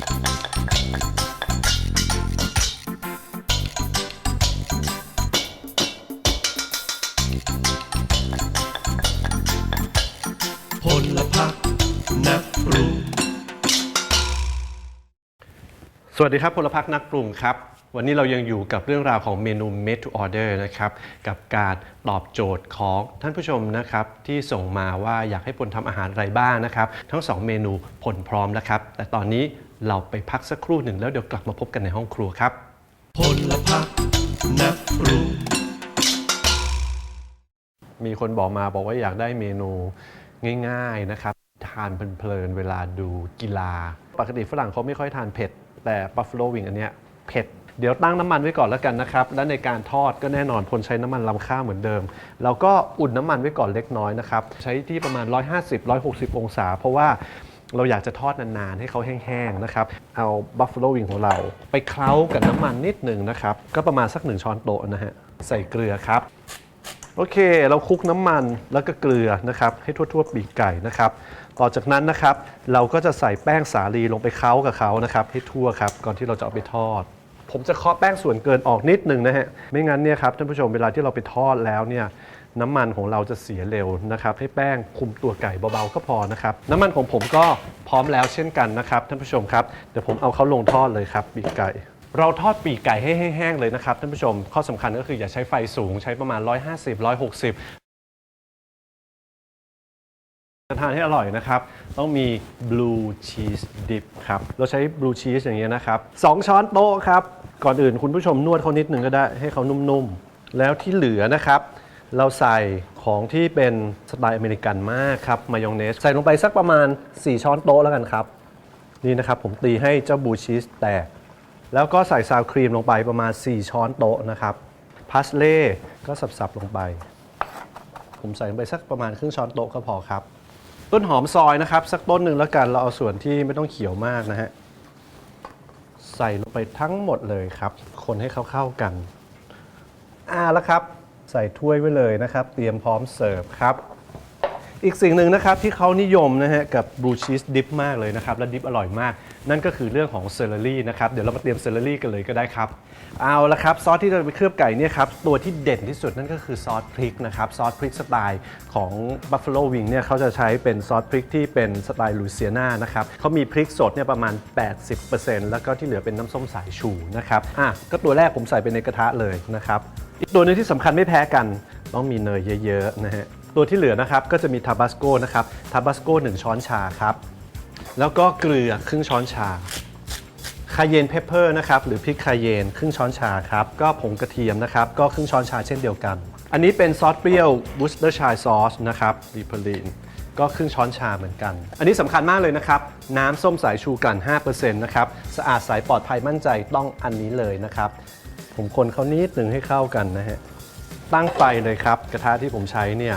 พลพักนักปรุง สวัสดีครับพลพักนักปรุงครับ วันนี้เรายังอยู่กับเรื่องราวของเมนู made to order นะครับ กับการตอบโจทย์ของท่านผู้ชมนะครับ ที่ส่งมาว่าอยากให้พลทำอาหารอะไรบ้างนะครับ ทั้ง 2 เมนูผลพร้อมแล้วครับ แต่ตอนนี้ เราไปพักสักครู่หนึ่งแล้วเดี๋ยวกลับมาพบกันในห้องครัวครับพลพักนักปรุงมีคนบอกมาบอกว่าอยากได้เมนูง่ายๆนะครับ ทานเพลินๆเวลาดูกีฬา ปกติฝรั่งเขาไม่ค่อยทานเผ็ด แต่ Buffalo Wing อันเนี้ยเผ็ด เดี๋ยวตั้งน้ำมันไว้ก่อนแล้วกันนะครับ และในการทอดก็แน่นอนพลใช้น้ำมันลำข้าวเหมือนเดิมเราก็อุ่นน้ำมันไว้ก่อนเล็กน้อยนะครับ ใช้ที่ประมาณ 150-160 องศา เพราะว่า เราอยากจะทอดนานๆ ให้เขาแห้งๆนะครับ เอา Buffalo Wing ของเรา ไปเคล้ากับน้ำมันนิดหนึ่งนะครับ ก็ประมาณสักหนึ่งช้อนโต๊ะนะฮะ ใส่เกลือครับ โอเค เราคลุกน้ำมันแล้วก็เกลือนะครับ ให้ทั่วๆปีกไก่นะครับ ต่อจากนั้นนะครับ เราก็จะใส่แป้งสาลีลงไปเคล้ากับเขานะครับ ให้ทั่วครับ ก่อนที่เราจะเอาไปทอดผมจะเคาะแป้งส่วนเกินออกนิดหนึ่งนะฮะ ไม่งั้นเนี่ยครับท่านผู้ชมเวลาที่เราไปทอดแล้วเนี่ย น้ำมันของเราจะเสียเร็วนะครับ ให้แป้งคุมตัวไก่เบาๆก็พอนะครับ น้ำมันของผมก็พร้อมแล้วเช่นกันนะครับท่านผู้ชมครับ เดี๋ยวผมเอาเขาลงทอดเลยครับปีกไก่ เราทอดปีกไก่ให้แห้งๆเลยนะครับท่านผู้ชม ข้อสำคัญก็คืออย่าใช้ไฟสูงใช้ประมาณ 150 160จะทานให้อร่อยนะครับ ต้องมี blue cheese dip ครับ เราใช้ blue cheese อย่างเงี้ยนะครับ2ช้อนโต๊ะครับ ก่อนอื่นคุณผู้ชมนวดเขานิดหนึ่งก็ได้ให้เขานุ่มๆ แล้วที่เหลือนะครับ เราใส่ของที่เป็นสไตล์อเมริกันมากครับมายองเนส ใส่ลงไปสักประมาณ 4 ช้อนโต๊ะแล้วกันครับ นี่นะครับผมตีให้เจ้าบูชีสแตก แล้วก็ใส่ซาวครีมลงไปประมาณ 4 ช้อนโต๊ะนะครับพาสเล่ก็สับๆลงไป ผมใส่ลงไปสักประมาณครึ่งช้อนโต๊ะก็พอครับ ต้นหอมซอยนะครับ สักต้นหนึ่งแล้วกันเราเอาส่วนที่ไม่ต้องเขียวมากนะฮะใส่ลงไปทั้งหมดเลยครับ คนให้เข้าๆกัน อ่าแล้วครับ ใส่ถ้วยไว้เลยนะครับ เตรียมพร้อมเสิร์ฟครับ อีกสิ่งหนึ่งนะครับที่เขานิยมนะฮะกับบลูชีสดิฟมากเลยนะครับ และดิฟอร่อยมาก นั่นก็คือเรื่องของเซเลอรี่นะครับ เดี๋ยวเรามาเตรียมเซเลอรี่กันเลยก็ได้ครับ เอาละครับ ซอสที่เราไปเคลือบไก่เนี่ยครับ ตัวที่เด่นที่สุดนั่นก็คือซอสพริกนะครับ ซอสพริกสไตล์ของ Buffalo Wing เนี่ยเขาจะใช้เป็นซอสพริกที่เป็นสไตล์ลุยเซียนานะครับเขามีพริกสดเนี่ยประมาณ 80%แล้วก็ที่เหลือเป็นน้ำส้มสายชูนะครับอะก็ตัวแรกผมใส่ไปในกระทะเลยนะครับ อีกตัวนึงที่สำคัญไม่แพ้กัน ต้องมีเนยเยอะๆนะฮะตัวที่เหลือนะครับก็จะมีทาบาสโกนะครับทาบาสโก1ช้อนชาครับ แล้วก็เกลือครึ่งช้อนชาคาเยนเพปเปอร์นะครับหรือพริกคาเยนครึ่งช้อนชาครับ ก็ผงกระเทียมนะครับ ก็ครึ่งช้อนชาเช่นเดียวกัน อันนี้เป็นซอสเปรี้ยวบูสเตอร์ชายซอสนะครับรีเพลีนก็ครึ่งช้อนชาเหมือนกัน อันนี้สำคัญมากเลยนะครับ น้ำส้มสายชูกลั่น5%นะครับ สะอาดใสปลอดภัยมั่นใจต้องอันนี้เลยนะครับ ผมคนเขานิดหนึ่งให้เข้ากันนะฮะ ตั้งไฟเลยครับ กระทะที่ผมใช้เนี่ย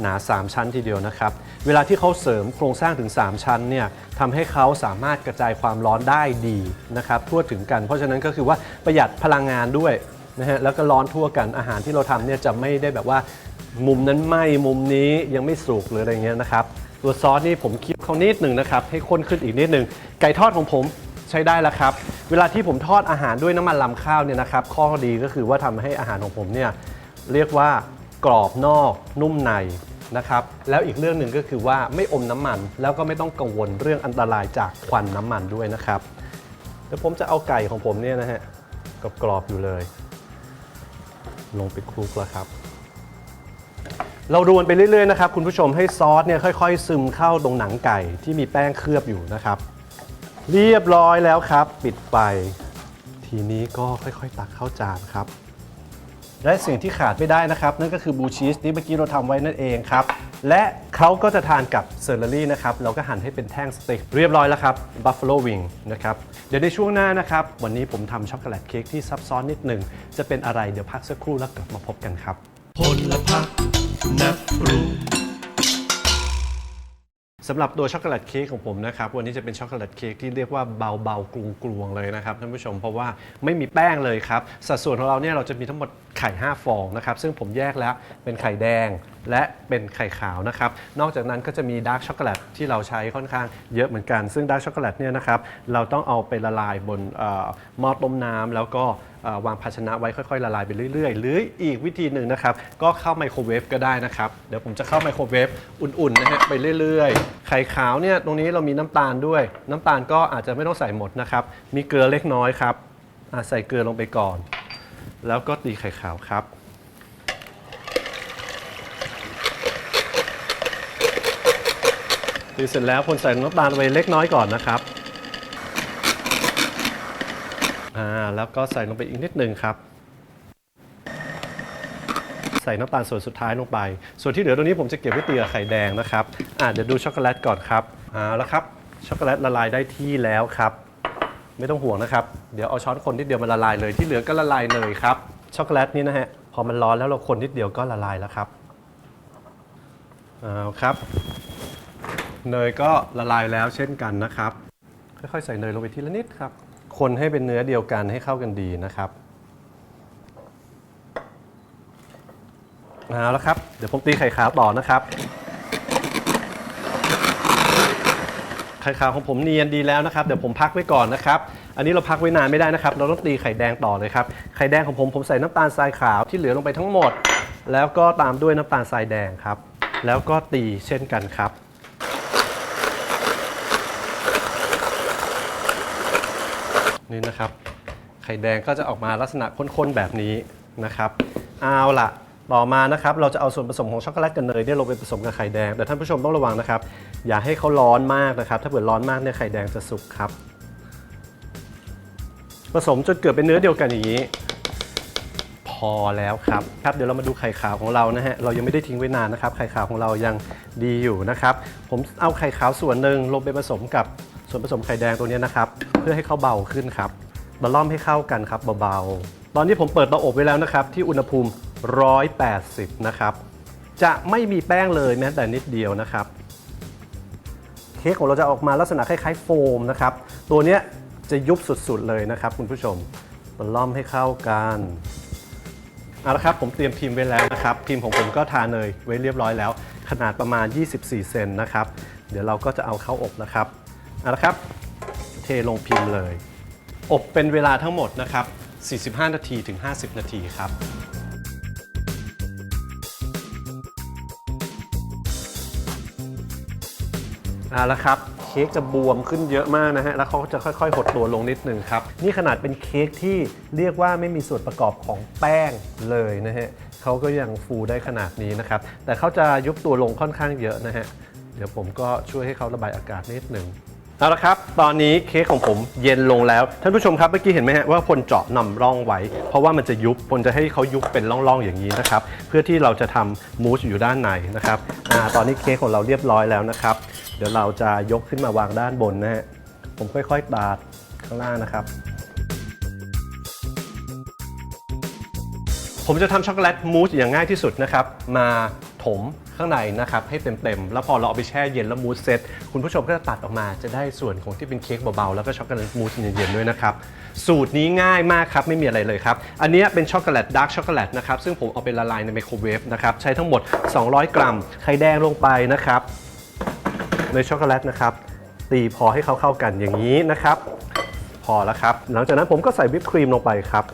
หนา 3 ชั้นทีเดียวนะครับ เวลาที่เขาเสริมโครงสร้างถึง 3 ชั้นเนี่ยทำให้เขาสามารถกระจายความร้อนได้ดีนะครับ ทั่วถึงกัน เพราะฉะนั้นก็คือว่าประหยัดพลังงานด้วยนะฮะ แล้วก็ร้อนทั่วกัน อาหารที่เราทำเนี่ยจะไม่ได้แบบว่ามุมนั้นไหมมุมนี้ยังไม่สุกหรืออะไรเงี้ยนะครับ ตัวซอสนี่ผมคิดเขานิดหนึ่งนะครับ ให้ข้นขึ้นอีกนิดหนึ่งไก่ทอดของผม ใช้ได้แล้วครับ เวลาที่ผมทอดอาหารด้วยน้ำมันลำข้าวเนี่ยนะครับ ข้อดีก็คือว่าทำให้อาหารของผมเนี่ยเรียกว่ากรอบนอกนุ่มในนะครับ แล้วอีกเรื่องหนึ่งก็คือว่าไม่อมน้ำมัน แล้วก็ไม่ต้องกังวลเรื่องอันตรายจากควันน้ำมันด้วยนะครับเดี๋ยวผมจะเอาไก่ของผมเนี่ยนะฮะกรอบๆอยู่เลย ลงไปคลุกแล้วครับเรารวนไปเรื่อยๆนะครับคุณผู้ชมให้ซอสเนี่ยค่อยๆ ซึมเข้าตรงหนังไก่ที่มีแป้งเคลือบอยู่นะครับ เรียบร้อยแล้วครับ ปิดไฟทีนี้ก็ค่อยๆ ตักเข้าจานครับ และสิ่งที่ขาดไม่ได้นะครับ นั่นก็คือบูชีสที่เมื่อกี้เราทำไว้นั่นเองครับ และเขาก็จะทานกับเซอร์เรอรี่นะครับ เราก็หั่นให้เป็นแท่งสเต็กเรียบร้อยแล้วครับบัฟฟ l o วิงนะครับ เดี๋ยวในช่วงหน้านะครับ วันนี้ผมทำช็อกโกแลตเค้กที่ซับซ้อนนิดหนึ่งจะเป็นอะไรเดี๋ยวพักสักครู่แล้วกลับมาพบกันครับพล สำหรับตัวช็อกโกแลตเค้กของผมนะครับ วันนี้จะเป็นช็อกโกแลตเค้กที่เรียกว่าเบาๆกลวงๆเลยนะครับท่านผู้ชมเพราะว่าไม่มีแป้งเลยครับ สัดส่วนของเราเนี่ยเราจะมีทั้งหมดไข่ 5 ฟองนะครับ ซึ่งผมแยกแล้วเป็นไข่แดง และเป็นไข่ขาวนะครับ นอกจากนั้นก็จะมีดาร์กช็อกโกแลตที่เราใช้ค่อนข้างเยอะเหมือนกัน ซึ่งดาร์กช็อกโกแลตเนี่ยนะครับ เราต้องเอาไปละลายบนหม้อต้มน้ำแล้วก็วางภาชนะไว้ค่อยๆ ละลายไปเรื่อยๆ หรืออีกวิธีหนึ่งนะครับ ก็เข้าไมโครเวฟก็ได้นะครับ เดี๋ยวผมจะเข้าไมโครเวฟอุ่นๆนะฮะไปเรื่อยๆ ไข่ขาวเนี่ยตรงนี้เรามีน้ำตาลด้วย น้ำตาลก็อาจจะไม่ต้องใส่หมดนะครับ มีเกลือเล็กน้อยครับใส่เกลือลงไปก่อน แล้วก็ตีไข่ขาวครับ ตีเสร็จแล้วคนใส่น้ำตาลไปเล็กน้อยก่อนนะครับอ่าแล้วก็ใส่ลงไปอีกนิดหนึ่งครับ ใส่น้ำตาลส่วนสุดท้ายลงไป ส่วนที่เหลือตรงนี้ผมจะเก็บไว้เตีกับไข่แดงนะครับอ่าเดี๋ยวดูช็อกโกแลตก่อนครับอ่าแล้วครับช็อกโกแลตละลายได้ที่แล้วครับ ไม่ต้องห่วงนะครับ เดี๋ยวเอาช้อนคนนิดเดียวมันละลายเลยที่เหลือก็ละลายเลยครับช็อกโกแลตนี่นะฮะพอมันร้อนแล้วเราคนนิดเดียวก็ละลายแล้วครับเอาครับ เนยก็ละลายแล้วเช่นกันนะครับ ค่อยๆใส่เนยลงไปทีละนิดครับ คนให้เป็นเนื้อเดียวกันให้เข้ากันดีนะครับเอาละครับ เดี๋ยวผมตีไข่ขาวต่อนะครับ ไข่ขาวของผมเนียนดีแล้วนะครับ เดี๋ยวผมพักไว้ก่อนนะครับ อันนี้เราพักไว้นานไม่ได้นะครับ เราต้องตีไข่แดงต่อเลยครับ ไข่แดงของผมผมใส่น้ำตาลทรายขาวที่เหลือลงไปทั้งหมด แล้วก็ตามด้วยน้ำตาลทรายแดงครับ แล้วก็ตีเช่นกันครับ นี่นะครับ ไข่แดงก็จะออกมาลักษณะข้นๆแบบนี้นะครับ เอาล่ะต่อมานะครับ เราจะเอาส่วนผสมของช็อกโกแลตกับเนยเนี่ยลงไปผสมกับไข่แดง แต่ท่านผู้ชมต้องระวังนะครับ อย่าให้เขาร้อนมากนะครับ ถ้าเกิดร้อนมากเนี่ยไข่แดงจะสุกครับ ผสมจนเกิดเป็นเนื้อเดียวกันอย่างนี้ พอแล้วครับ ครับ เดี๋ยวเรามาดูไข่ขาวของเรานะฮะ เรายังไม่ได้ทิ้งไว้นานนะครับ ไข่ขาวของเรายังดีอยู่นะครับ ผมเอาไข่ขาวส่วนหนึ่งลงไปผสมกับ ส่วนผสมไข่แดงตัวนี้นะครับ เพื่อให้เขาเบาขึ้นครับมาล่อมให้เข้ากันครับเบาๆ ตอนนี้ผมเปิดเตาอบไว้แล้วนะครับ ที่อุณหภูมิ 180 นะครับ จะไม่มีแป้งเลยแม้แต่นิดเดียวนะครับ เค้กของเราจะออกมาลักษณะคล้ายๆโฟมนะครับ ตัวนี้จะยุบสุดๆเลยนะครับ คุณผู้ชมมาล่อมให้เข้ากันเอาละครับผมเตรียมพิมพ์ไว้แล้วนะครับ พิมพ์ของผมก็ทาเนยไว้เรียบร้อยแล้ว ขนาดประมาณ 24 เซนนะครับ เดี๋ยวเราก็จะเอาเข้าอบนะครับ เอาละครับ เทลงพิมพ์เลย อบเป็นเวลาทั้งหมดนะครับ 45 นาทีถึง 50 นาทีครับ เอาละครับ เค้กจะบวมขึ้นเยอะมากนะฮะ แล้วเขาจะค่อย ๆ หดตัวลงนิดนึงครับ นี่ขนาดเป็นเค้กที่เรียกว่าไม่มีส่วนประกอบของแป้งเลยนะฮะเขาก็ยังฟูได้ขนาดนี้นะครับ แต่เขาจะยุบตัวลงค่อนข้างเยอะนะฮะ เดี๋ยวผมก็ช่วยให้เขาระบายอากาศนิดหนึ่ง เอาละครับ ตอนนี้เค้กของผมเย็นลงแล้ว ท่านผู้ชมครับเมื่อกี้เห็นไหมฮะว่าพลเจาะนำร่องไว้ เพราะว่ามันจะยุบพลจะให้เขายุบเป็นร่องๆอย่างนี้นะครับ เพื่อที่เราจะทำมูสอยู่ด้านในนะครับอาตอนนี้เค้กของเราเรียบร้อยแล้วนะครับ เดี๋ยวเราจะยกขึ้นมาวางด้านบนนะฮะ ผมค่อยๆตาดข้างล่างนะครับ ผมจะทำช็อกโกแลตมูสอย่างง่ายที่สุดนะครับ มา มข้างในนะครับให้เต็มๆ แล้วพอเราเอาไปแช่เย็นแล้วมูสเซตคุณผู้ชมก็จะตัดออกมาจะได้ส่วนของที่เป็นเค้กเบาๆ แล้วก็ช็อกโกแลตมูสเย็นๆด้วยนะครับ สูตรนี้ง่ายมากครับ ไม่มีอะไรเลยครับ อันนี้เป็นช็อกโกแลตดาร์กช็อกโกแลตนะครับซึ่งผมเอาไปละลายในไมโครเวฟนะครับใช้ทั้งหมด 200 กรัมไข่แดงลงไปนะครับในช็อกโกแลตนะครับตีพอให้เขาเข้ากันอย่างนี้นะครับพอแล้วครับ หลังจากนั้นผมก็ใส่วิปครีมลงไปครับ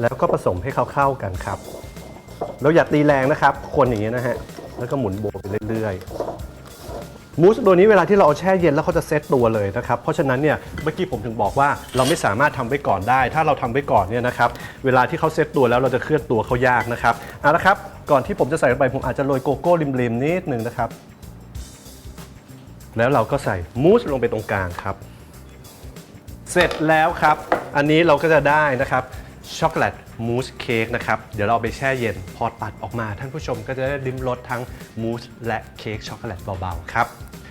แล้วก็ผสมให้เขาเข้ากันครับ เราอย่าตีแรงนะครับ คนอย่างนี้ยนะฮะ แล้วก็หมุนโบไปเรื่อยๆ มูสตัวนี้เวลาที่เราเอาแช่เย็นแล้วเขาจะเซตตัวเลยนะครับ เพราะฉะนั้นเนี่ยเมื่อกี้ผมถึงบอกว่าเราไม่สามารถทำไว้ก่อนได้ ถ้าเราทำไว้ก่อนเนี่ยนะครับ เวลาที่เขาเซตตัวแล้วเราจะเคลื่อนตัวเขายากนะครับเอาละครับ ก่อนที่ผมจะใส่ลงไปผมอาจจะโรยโกโก้ริมๆนิดนึงนะครับ แล้วเราก็ใส่มูสลงไปตรงกลางครับ เสร็จแล้วครับ อันนี้เราก็จะได้นะครับ ช็อกโกแลตมูสเค้กนะครับ เดี๋ยวเราเอาไปแช่เย็นพอตัดออกมา ท่านผู้ชมก็จะได้ลิ้มรสทั้งมูสและเค้กช็อกโกแลตเบาๆครับ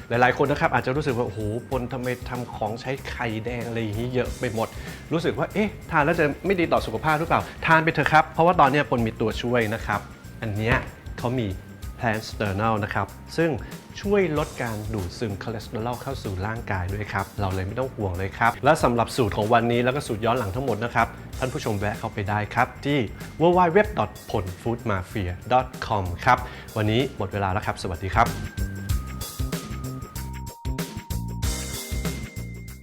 หลายๆคนนะครับอาจจะรู้สึกว่า โอ้โหปนทำไมทำของใช้ไข่แดงอะไรอย่างนี้เยอะไปหมด รู้สึกว่า เอ๊ะ ทานแล้วจะไม่ดีต่อสุขภาพหรือเปล่า ทานไปเถอะครับ เพราะว่าตอนนี้ปนมีตัวช่วยนะครับ อันเนี้ยเขามี plant sternal นะครับ ซึ่งช่วยลดการดูดซึมคอเลสเตอรอลเข้าสู่ร่างกายด้วยครับ เราเลยไม่ต้องห่วงเลยครับ และสำหรับสูตรของวันนี้แล้วก็สูตรย้อนหลังทั้งหมดนะครับ ท่านผู้ชมแวะเข้าไปได้ครับ ที่ www. ผล foodmafia.com ครับ วันนี้หมดเวลาแล้วครับ สวัสดีครับ